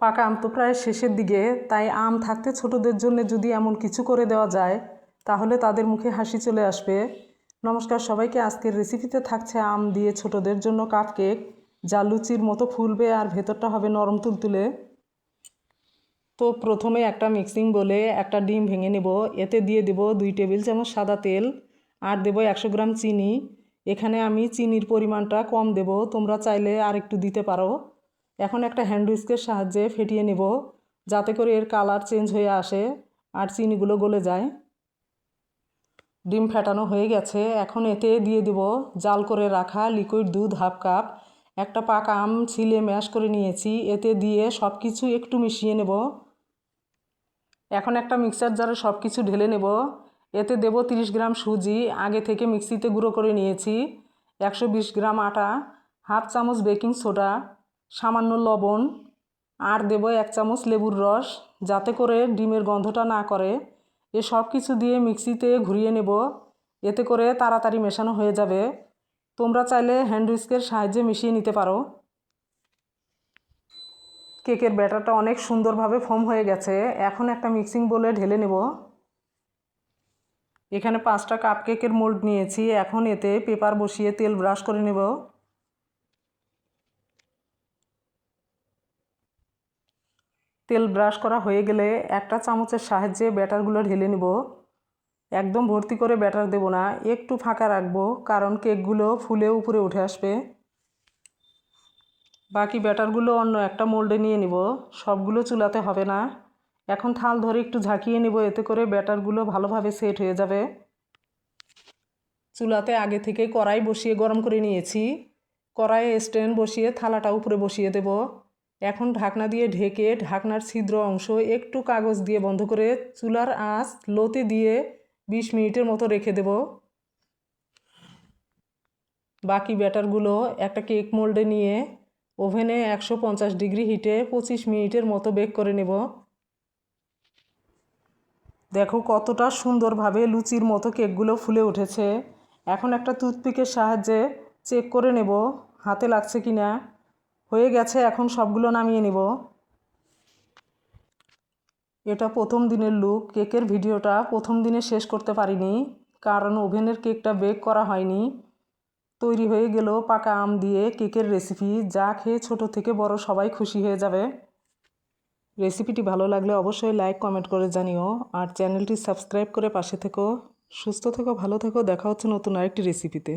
পাকা আম তো প্রায় শেষের দিকে, তাই আম থাকতে ছোটদের জন্য যদি এমন কিছু করে দেওয়া যায়, তাহলে তাদের মুখে হাসি চলে আসবে। নমস্কার, সবাইকে আজকের রেসিপিতে থাকছে আম দিয়ে ছোটদের জন্য কাপ কেক যা লুচির মতো ফুলবে আর ভেতরটা হবে নরম তুলতুলে। তো প্রথমে একটা মিক্সিং বলে একটা ডিম ভেঙে নেব। এতে দিয়ে দেব দুই টেবিল চামচ সাদা তেল আর দেব একশো গ্রাম চিনি। এখানে আমি চিনির পরিমাণটা কম দেব, তোমরা চাইলে আর একটু দিতে পারো। এখন একটা হ্যান্ড হুইস্কের সাহায্যে ফেটিয়ে নেব, যাতে করে এর কালার চেঞ্জ হয়ে আসে আর চিনিগুলো গলে যায়। ডিম ফেটানো হয়ে গেছে, এখন এতে দিয়ে দেব জাল করে রাখা লিকুইড দুধ হাফ কাপ একটা পাকা আম ছিলে ম্যাশ করে নিয়েছি, এতে দিয়ে সব কিছু একটু মিশিয়ে নেব। এখন একটা মিক্সার জারে সব কিছু ঢেলে নেব। এতে দেব 30 গ্রাম সুজি, আগে থেকে মিক্সিতে গুঁড়ো করে নিয়েছি। একশো বিশ গ্রাম আটা, হাফ চামচ বেকিং সোডা সামান্য লবণ, আর দেব এক চামচ লেবুর রস, যাতে করে ডিমের গন্ধটা না করে। এ সব কিছু দিয়ে মিক্সিতে ঘুরিয়ে নেব। এতে করে তাড়াতাড়ি মেশানো হয়ে যাবে। তোমরা চাইলে হ্যান্ড উইস্কের সাহায্যে মিশিয়ে নিতে পারো। কেকের ব্যাটারটা অনেক সুন্দরভাবে ফোম হয়ে গেছে। এখন একটা মিক্সিং বলে ঢেলে নেব। এখানে পাঁচটা কাপ কেকের মোল্ড নিয়েছি। এখন এতে পেপার বসিয়ে তেল ব্রাশ করে নেব। তেল ব্রাশ করা হয়ে গেলে একটা চামচের সাহায্যে ব্যাটারগুলো ঢেলে নেব। একদম ভর্তি করে ব্যাটার দেব না, একটু ফাঁকা রাখব কারণ কেকগুলো ফুলে উপরে উঠে আসবে। বাকি ব্যাটারগুলো অন্য একটা মোল্ডে নিয়ে নিব, সবগুলো চুলাতে হবে না। এখন থাল ধরে একটু ঝাঁকিয়ে নেব, এতে করে ব্যাটারগুলো ভালোভাবে সেট হয়ে যাবে। চুলাতে আগে থেকে কড়াই বসিয়ে গরম করে নিয়েছি। কড়াইয়ে স্ট্যান্ড বসিয়ে থালাটা উপরে বসিয়ে দেব। এখন ঢাকনা দিয়ে ঢেকে ঢাকনার ছিদ্র অংশ একটু কাগজ দিয়ে বন্ধ করে চুলার আঁচ লোতে দিয়ে বিশ মিনিটের মতো রেখে দেব। বাকি ব্যাটারগুলো একটা কেক মোল্ডে নিয়ে ওভেনে একশো পঞ্চাশ ডিগ্রি হিটে পঁচিশ মিনিটের মতো বেক করে নেব। দেখো কতটা সুন্দরভাবে লুচির মতো কেকগুলো ফুলে উঠেছে। এখন একটা টুথপিকের সাহায্যে চেক করে নেব, হাতে লাগছে কি না হয়ে গেছে, এখন সবগুলো নামিয়ে নেব। এটা প্রথম দিনের লুক কেকের ভিডিওটা প্রথম দিনে শেষ করতে পারিনি, কারণ ওভেনের কেকটা বেক করা হয়নি। তৈরি হয়ে গেল পাকা আম দিয়ে কেকের রেসিপি যা খেয়ে ছোট থেকে বড় সবাই খুশি হয়ে যাবে। রেসিপিটি ভালো লাগলে অবশ্যই লাইক কমেন্ট করে জানিও, আর চ্যানেলটি সাবস্ক্রাইব করে পাশে থেকো। সুস্থ থেকো, ভালো থেকো, দেখা হচ্ছে নতুন আরেকটি রেসিপিতে